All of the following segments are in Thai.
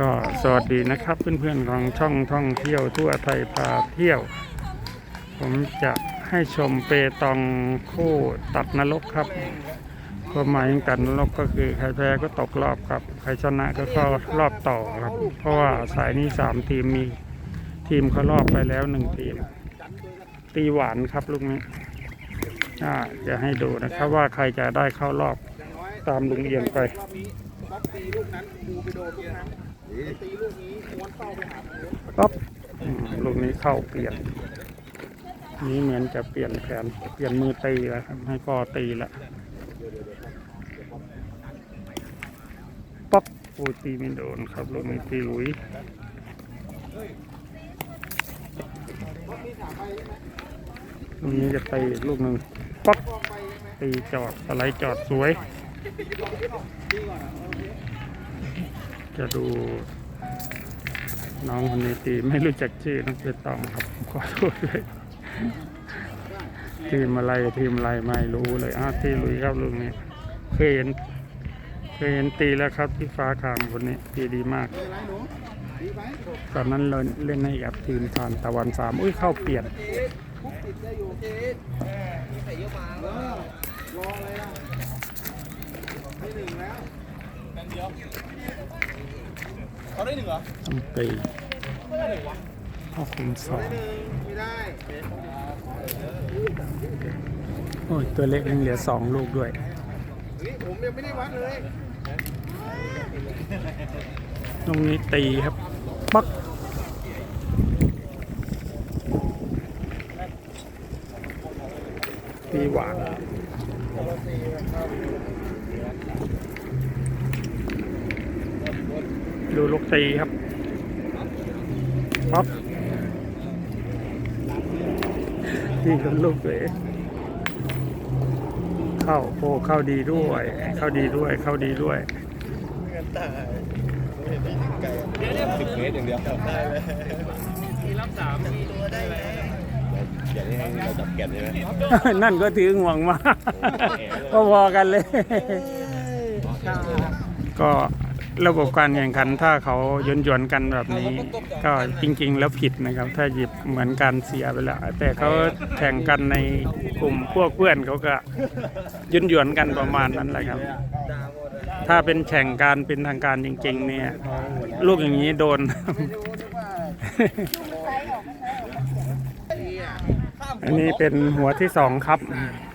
ก็สวัสดีนะครับเพื่อนๆของช่องท่องเที่ยวทั่วไทยพาเที่ยว ผมจะให้ชมเปตองคู่ตัดนรกครับความหมายของตัดนรกก็คือใครแพ้ก็ตกรอบครับ ใครชนะก็เข้ารอบต่อครับ เพราะว่าสายนี้สามทีมมีทีมเขารอบไปแล้วหนึ่งทีม ตีหวานครับลูกนี้อ่าจะให้ดูนะครับว่าใครจะได้เข้ารอบตามลุงเอียงไปบนี้บ๊อบตีลูกนั้นบูไปโดนลูกนั้นตีลูกนี้ม้วนเปั๊บอืมลูกนี้เข้าเปลี่ยน นี้เหมือนจะเปลี่ยนแผน เปลี่ยนมือตีแล้วครับ ให้พ่อตีละปั๊บปูตีไม่โดนครับลูกนี้ตีหลุยลูกนี้จะตีลูกหนึ่งปั๊บตีจอดสไลด์จอดสวย จะดู น้องคนนี้ตีไม่รู้จักชื่อน้องเปตองครับขอโทษเลยทีมอะไรทีมอะไรไม่รู้เลยอ้าวตีลุยครับลุงนี้เคยเห็นเคยเห็นตีแล้วครับที่ฟ้าคามคนนี้ตีดีมากตอนนั้นเราเล่นให้กับทีมทานตะวันสามอุ้ยเข้าเปลี่ยนคุกติดได้อเคมีใส่เยอะมาเออรออะไรล่ะให้หนึ่งแล้ว เดียวเขาได้หนึ่งเหรอต้องตีเข้าคุมสองหนึ่งไม่ได้โอ้ยตัวเล็กยังเหลือสองลูกด้วยเฮ้ยผมยังไม่ได้วัดเลยตรงนี้ตีครับ ปักตีหวาน ดูลูกตีครับปั๊บตีกับลูกเลยเข้าโอ้เข้าดีด้วย เข้าดีด้วย เข้าดีด้วยสิบเมตรอย่างเดียวได้เลยมีรับสามตัวได้เลยแก่นี่ให้เราจับแก่นใช่ไหมนั่นก็ถือห่วงมากก็พอกันเลย ก็ ระบบการแข่งขันถ้าเขายนยนๆกันแบบนี้ ก็จริง ๆ แล้วผิดนะครับ ถ้าหยิบเหมือนการเสียไปแล้วแต่เขาแข่งกันในกลุ่มพวกเพื่อนเขาก็ยนยนๆกันประมาณนั้นแหละครับ ถ้าเป็นแข่งการเป็นทางการจริง ๆ เนี่ย ลูกอย่างนี้โดนอันนี้เป็นหัวที่สองครับก็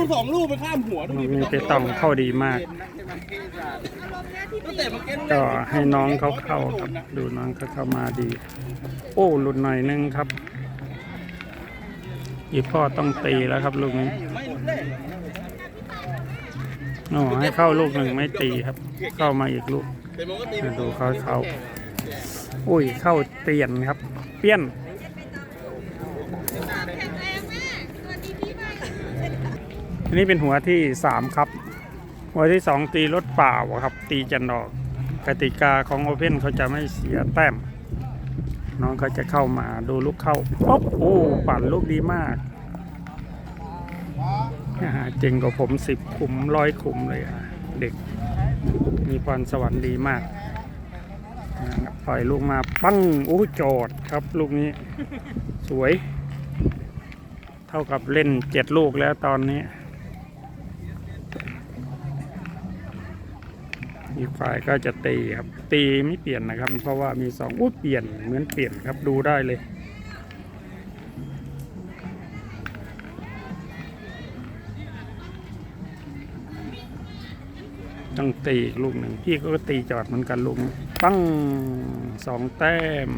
ดูสองลูกไปข้ามหัวลูกนี้ไปต้องเข้าดีมากตั้งแต่เมื่อกี้ก็ให้น้องเขาเข้าครับ ดูน้องเขาเข้ามาดี โอ้หลุดหน่อยนึงครับอีพ่อต้องตีแล้วครับลูกนี้ไม่รู้เลยโอ้ให้เข้าลูกหนึ่งไม่ตีครับ เข้ามาอีกลูกแต่มันก็ตีดูเขาเขาอุ้ยเข้าเปลี่ยนครับ เปลี่ยน อันนี้เป็นหัวที่สามครับ หัวที่สองตีรถเปล่าครับ ตีจันดอกกติกาของโอเพ่นเขาจะไม่เสียแต้ม น้องเขาจะเข้ามาดูลูกเข้าป๊อบโอ้ปั่นลูกดีมากเจ๋งกว่าผมสิบขุมร้อยขุมเลยอะเด็ก มีพรสวรรค์ดีมากปล่อยลูกมาปั้งโอ้จอดครับลูกนี้ สวย เท่ากับเล่นเจ็ดลูกแล้วตอนนี้ อีกฝ่ายก็จะตีครับ ตีไม่เปลี่ยนนะครับ เพราะว่ามีสองอุ้เปลี่ยนเหมือนเปลี่ยนครับดูได้เลยต้องตีอีกลูกหนึ่งพี่ก็ตีจอดเหมือนกันลูกนึงปั้งสองแต้ม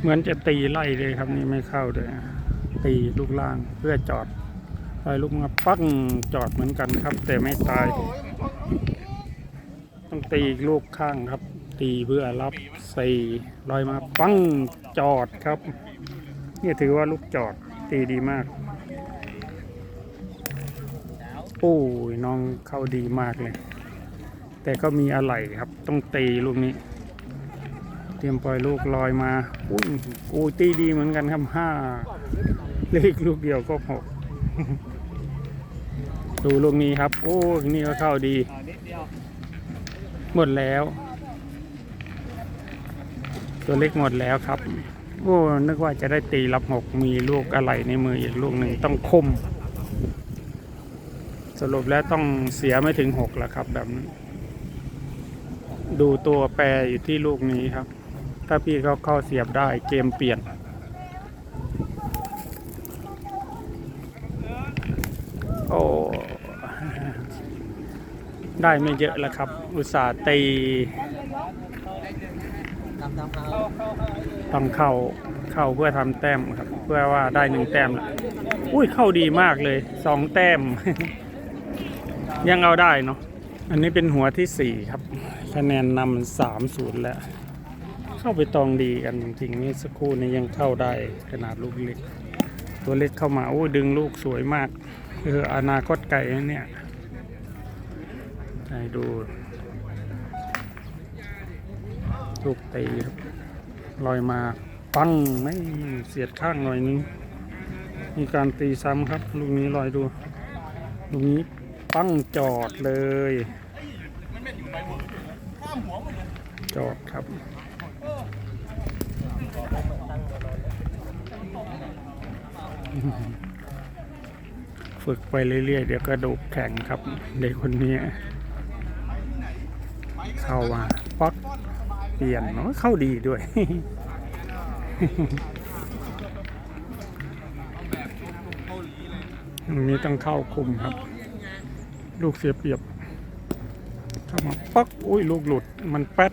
เหมือนจะตีไล่เลยครับนี่ไม่เข้าเลยตีลูกล่างเพื่อจอด ไปลูกมาปั้งจอดเหมือนกันครับ แต่ไม่ตาย ต้องตีอีกลูกข้างครับ ตีเพื่อรับสี่ลอยมาปั้งจอดครับนี่ถือว่าลูกจอดตีดีมากโอ้ยน้องเข้าดีมากเลย แต่ก็มีอะไรครับ ต้องตีลูกนี้ เตรียมปล่อยลูกลอยมาอุ้ยโอ้ยตีดีเหมือนกันครับห้าเลขลูกเดียวก็หก ดูลูกนี้ครับ โอ้ยนี่ก็เข้าดี หมดแล้ว ตัวเล็กหมดแล้วครับ โอ้นึกว่าจะได้ตีรับหกมีลูกอะไรในมืออีกลูกหนึ่งต้องคม สรุปแล้วต้องเสียไม่ถึงหกแล้วครับแบบนั้ดูตัวแปรอยู่ที่ลูกนี้ครับ ถ้าพี่เขาเข้าเสียบได้เกมเปลี่ยน ได้ไม่เยอะแล้วครับ อุตส่าห์ตีต้องเข้าเข้าเพื่อทำแต้มครับ เพื่อว่าได้หนึ่งแต้มละอุ้ยเข้าดีมากเลยสองแต้ม ยังเอาได้เนาะอันนี้เป็นหัวที่สี่ครับคะแนนนำสามศูนย์แล้ว เข้าไปตองดีกันจริงๆนี่สักครู่นี้ยังเข้าได้ขนาดลูกเล็ก ตัวเล็กเข้ามาโอ้ยดึงลูกสวยมากเอออนาคตไก่เนี่ย ให้ดูลูกตีครับลอยมาปังไม่เสียดข้างหน่อยนึง มีการตีซ้ำครับ ลูกนี้ลอยดูลูกนี้ปังจอดเลย จอดครับฝึกไปเรื่อยๆ เดี๋ยวกระดูกแข็งครับเด็กคนนี้ เข้ามาป๊อกเปลี่ยนเนาะเข้าดีด้วยตรงนี้ต้องเข้าคุมครับ ลูกเสียเปรียบเข้ามาป๊อกอุ้ยลูกหลุดมันแป๊ด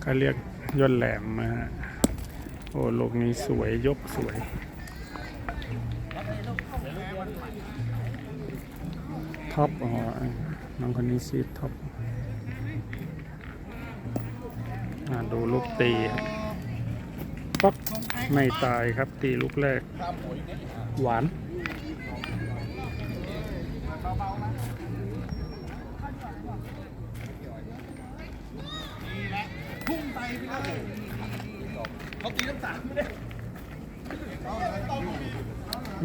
เขาเรียกย่นแหลมนะฮะโอ้ลูกนี้สวยยกสวยท็อปอ๋อน้องคนนี้ซีท็อปอ่า ดูลูกตีครับป๊อกไม่ตายครับตีลูกแรก หวาน พุ่งไปพี่เลยเขาตีน้ำสามไม่ได้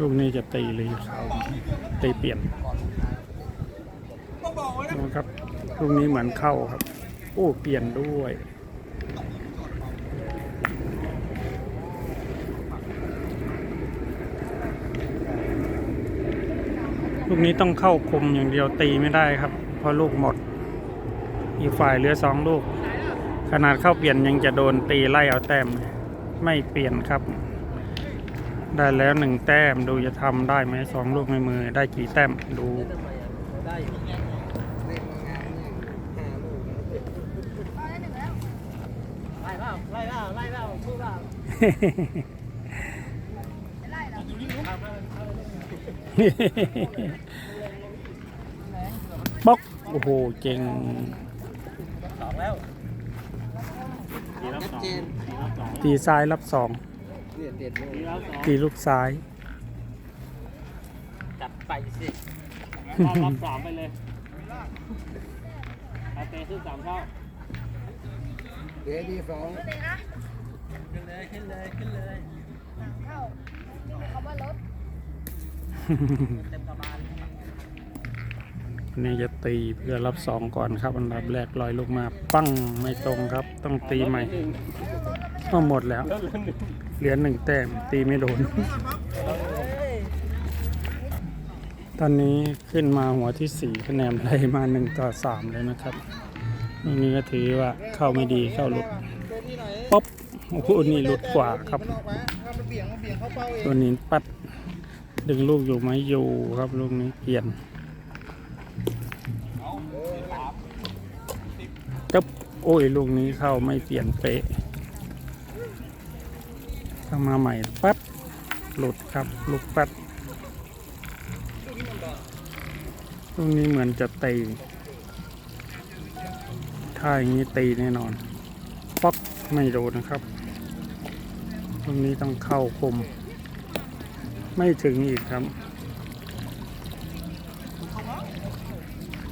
ลูกนี้จะตีเลยเขาตีเปลี่ยนนะนะครับลูกนี้เหมือนเข้าครับ โอ้ เปลี่ยนด้วย ลูกนี้ต้องเข้าคมอย่างเดียวตีไม่ได้ครับ เพราะลูกหมด อีกฝ่ายเหลือสองลูก ขนาดเข้าเปลี่ยนยังจะโดนตีไล่เอาแต้ม ไม่เปลี่ยนครับ ได้แล้วหนึ่งแต้มดูจะทำได้ไหมสองลูกในมือ ได้กี่แต้มดูได้อยู่เล่นงานห้าลูกไล่เล่าไล่เล่าไล่เล่า พูดเปล่าป๊อกโอ้โหเจ๋งสองแล้วชัดเจนตีซ้ายรับสองเนี่ยเด็ดเลยตีลูกซ้าย จัดไปสิรอบสามไปเลยอาเตะขึ้นสามเข้าเดี๋ยวดีสอง นี่จะตีเพื่อรับสองก่อนครับอันดับแรกลอยลูกมา ปั้งไม่ตรงครับ ต้องตีใหม่ก็หมดแล้ว เหลือหนึ่งแต้มตีไม่โดน ตอนนี้ขึ้นมาหัวที่สี่คะแนนไล่มาหนึ่งต่อสามเลยนะครับตรงนี้ก็ถือว่าเข้าไม่ดีเข้าหลุดตัวที่ไหนป๊อปโอ้โหนี่หลุดกว่าครับมันออกมาถ้ามันเบี่ยงมันเบี่ยงเข้าเป้าเองตัวนี้ปัด ดึงลูกอยู่ไหมอยู่ครับลูกนี้เปลี่ยนจับโอ้ยลูกนี้เข้าไม่เปลี่ยนเป๊ะเข้ามาใหม่ปั๊บหลุดครับลูกปัดลูกนี้เหมือนจะตีถ้าอย่างนี้ตีแน่นอนป๊อกไม่โดนนะครับลูกนี้ต้องเข้าคม ไม่ถึงอีกครับ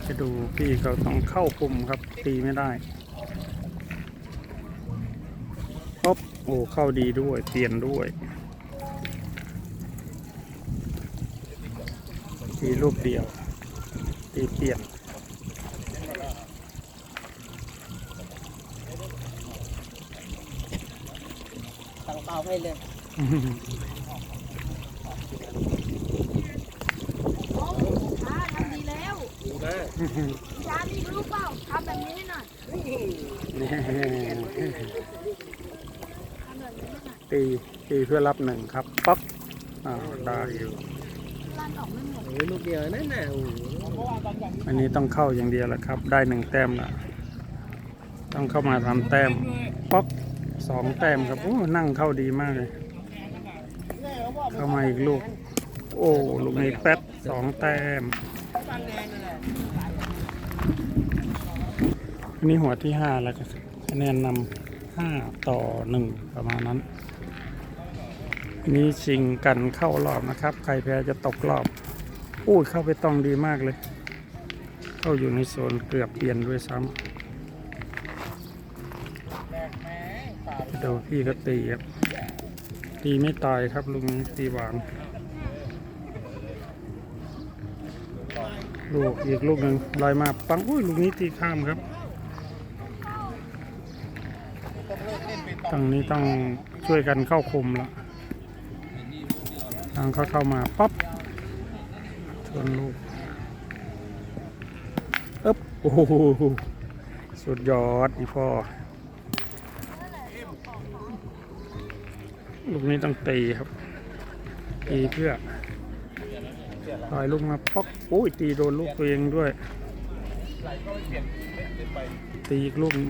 จะดูพี่เขาต้องเข้าคุมครับ ตีไม่ได้ป๊อบโอ้เข้าดีด้วยเปลี่ยนด้วยตีรูปเดียว ตีเปลี่ยนตั้งเป้าให้เลย ดีมากช้านี่รู้เปล่าทำแบบนี้ให้หน่อยทำแบบนี้ให้หน่อยตีตีเพื่อรับหนึ่งครับป๊อกอ่าได้อยู่ลั่นออกไม่หมด โอ้ยลูกเดียวนั่นน่ะโอ้โหอันนี้ต้องเข้าอย่างเดียวแหละครับ ได้หนึ่งแต้มละต้องเข้ามาทำแต้มป๊อกสองแต้มครับโอ้นั่งเข้าดีมากเลย เข้ามาอีกลูก โอ้ลูกนี้แป๊ดสองแต้ม อันนี้หัวที่ห้าแล้วก็คะแนนนำห้าต่อหนึ่งประมาณนั้นนี้ชิงกันเข้ารอบนะครับ ใครแพ้จะตกรอบอู้ยเข้าไปตองดีมากเลย เข้าอยู่ในโซนเกือบเปลี่ยนด้วยซ้ำเดี๋ยวพี่ก็ตีครับ ตีไม่ตายครับลุงตีหวานลูกอีกลูกหนึ่งลอยมาปังอุ้ยลูกนี้ตีข้ามครับ ตรงนี้ต้องช่วยกันเข้าคุมละทางเขาเข้ามาปั๊บชนลูกเอ๊บโอ้โหสุดยอดนี่พ่อ ลูกนี้ต้องตีครับ ตีเพื่อปล่อยลูกมาป๊อกโอ้ยตีโดนลูกตัวเองด้วย ตีอีกลูกนึง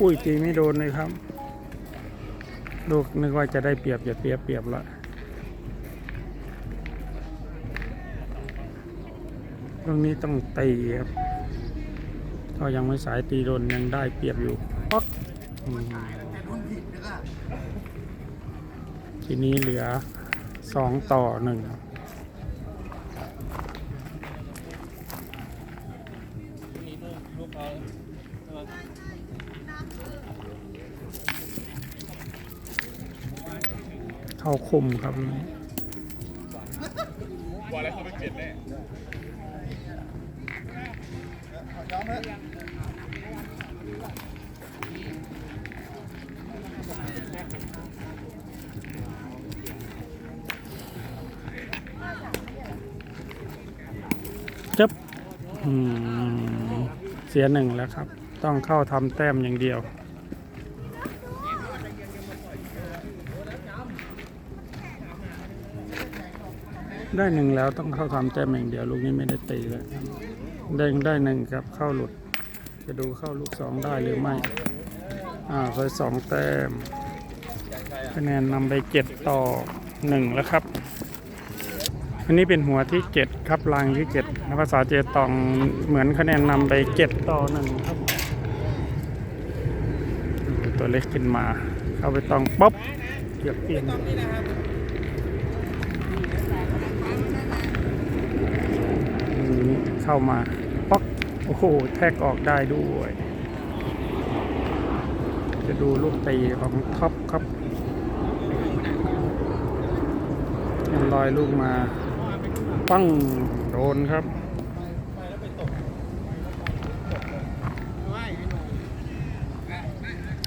อุ้ยตีไม่โดนเลยครับ ลูกนึกว่าจะได้เปรียบอย่าเปรียบเปรียบละตรงนี้ต้องตีครับก็ยังไม่สายตีโดนยังได้เปรียบอยู่ป๊อกทีนี้เหลือสองต่อหนึ่งครับ เข้าคมครับนี่จับเสียหนึ่งแล้วครับ ต้องเข้าทำแต้มอย่างเดียว ได้หนึ่งแล้วต้องเข้าทำแต้มอย่างเดียว ลูกนี้ไม่ได้ตีเลยได้ได้หนึ่งครับเข้าหลุด จะดูเข้าลูกสองได้หรือไม่ อ่าเคยสองแต้มคะแนนนำไปเจ็ดต่อหนึ่งแล้วครับ อันนี้เป็นหัวที่เจ็ดครับรางที่เจ็ดภาษาเจตองเหมือนคะแนนนำไปเจ็ดต่อหนึ่งครับ ตัวเล็กขึ้นมา เข้าไปตองป๊อบเกือบเปลี่ยน อืม เข้ามาป๊อกโอ้โหแทกออกได้ด้วย จะดูลูกตีของท็อปครับยังลอยลูกมาปั้งโดนครับ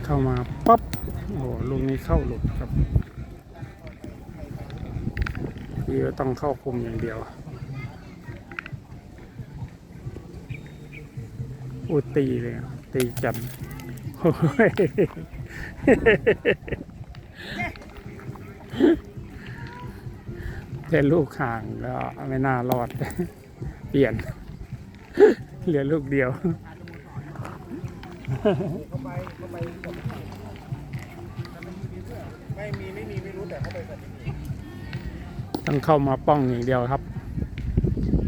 เข้ามาป๊อปโอ้โหลูกนี้เข้าหลุดครับพี่ก็ต้องเข้าคุมอย่างเดียว อูตีเลยตีจันโอ้ยเป็นลูกห่างก็ไม่น่ารอด เปลี่ยน เหลือลูกเดียวไม่มีไม่มีไม่รู้แต่เขาไปสัตว์ต้องเข้ามาป้องอย่างเดียวครับ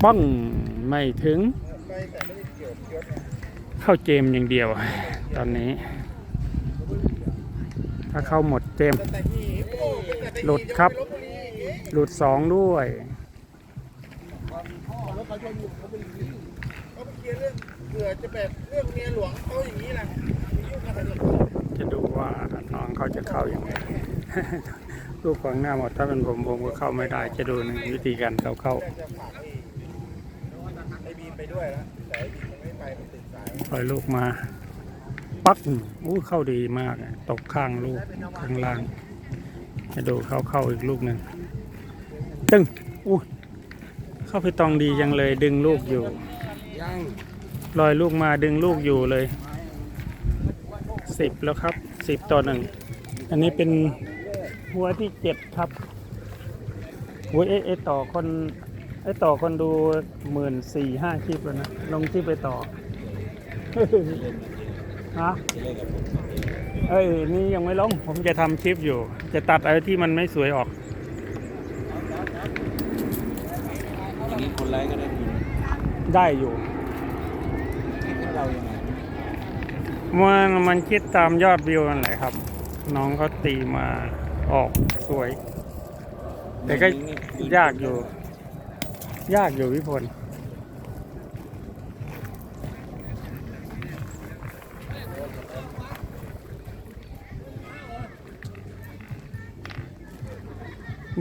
ป้องไม่ถึง ไปแต่ไม่ได้เกี่ยวเกี่ยว เข้าเจมอย่างเดียว ตอนนี้ ถ้าเข้าหมดเจมโหลุดครับ หลุดสองด้วยจะดูว่าน้องเขาจะเข้าอย่างไรลูกขวางหน้าหมดถ้าเป็นผมผมก็เข้าไม่ได้ จะดูในวิธีการเขาเข้าไอ้ไอ้บีมไปด้วยนะแต่ ไอ้บีมมันไม่ไปมันติดสายปล่อยลูกมาปัปักอู้เข้าดีมากอะตกข้างลูกข้างล่างให้ดูเข้าเข้าอีกลูกหนึ่งตึ้งอู้เข้าไปตองดียังเลยดึงลูกอยู่ยังลอยลูกมาดึงลูกอยู่เลยสิบแล้วครับสิบต่อหนึ่งอันนี้เป็นหัวที่เจ็ดครับหัวเอะเอะต่อคน ไอต่อคนดูหมื่นสี่ห้าคลิปแล้วนะ ลงคลิปไปต่อ ฮะเอ้ยนี่ยังไม่ลง ผมจะทำคลิปอยู่ จะตัดอะไรที่มันไม่สวยออกอย่างนี้คนไลค์ก็ได้บุญได้อยู่เรายังไงมันมันคิดตามยอดวิวนั่นแหละครับ น้องเขาตีมาออกสวย แต่ก็ยากอยู่ ยากอยู่พี่พล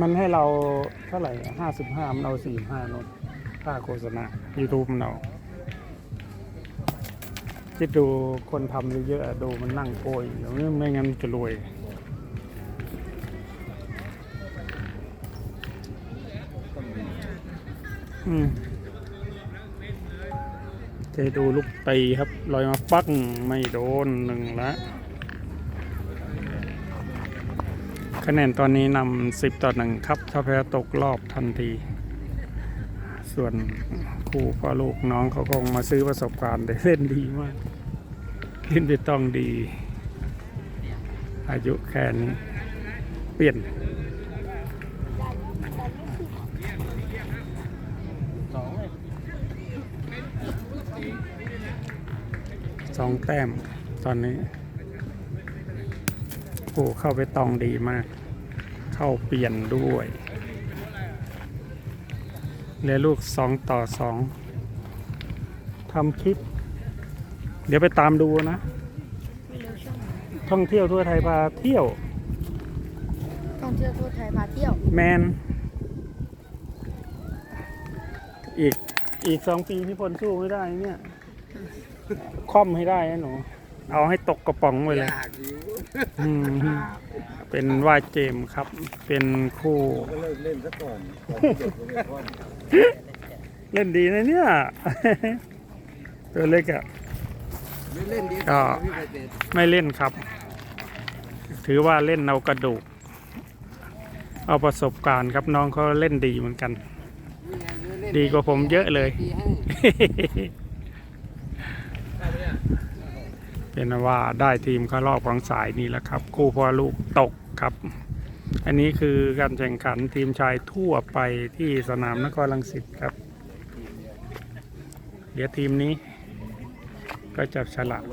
มันให้เราเท่าไหร่ห้าสิบห้ามันเอาสี่ห้านนค่าโฆษณา YouTube มันเอาคิดดูคนทำเยอะๆดูมันนั่งโกยอยู่ไม่ไม่งั้นจะรวย จะดูลูกตีครับลอยมาปักไม่โดนหนึ่งละ คะแนนตอนนี้นำสิบต่อหนึ่งครับ ถ้าแพ้ตกรอบทันที ส่วนครูพ่อลูกน้องเขาคงมาซื้อประสบการณ์แต่เล่นดีมาก เล่นไปต้องดี อายุแค่นี้ เปลี่ยน องแต้มตอนนี้โอ้เข้าไปตองดีมาก เข้าเปลี่ยนด้วยเหลือลูกสองต่อสองทำคลิป เดี๋ยวไปตามดูนะไม่รู้ช่วงไหนท่องเที่ยวทั่วไทยพาเที่ยว ท่องเที่ยวทั่วไทยพาเที่ยว แมน อีก อีกสองปีพี่พลสู้ไม่ได้เนี่ย คล่อมให้ได้นะหนู เอาให้ตกกระป๋องไปเลยยากอยู่อืมเป็นว่าเจมส์ครับ เป็นคู่ก็เลิกเล่นซะก่อนก่อนที่เด็กจะเล่นบอลเล่นดีนะเนี่ย ตัวเล็กอะไม่เล่นดีก็พี่ไปเตะไม่เล่นครับ ถือว่าเล่นเอากระดูก เอาประสบการณ์ครับน้องเขาเล่นดีเหมือนกัน ดีกว่าผมเยอะเลย ตีให้ เป็นว่าได้ทีมเข้ารอบของสายนี้แล้วครับ คู่พ่อลูกตกครับ อันนี้คือการแข่งขันทีมชายทั่วไปที่สนามนครลังสิตครับ เดี๋ยวทีมนี้ก็จับฉลาก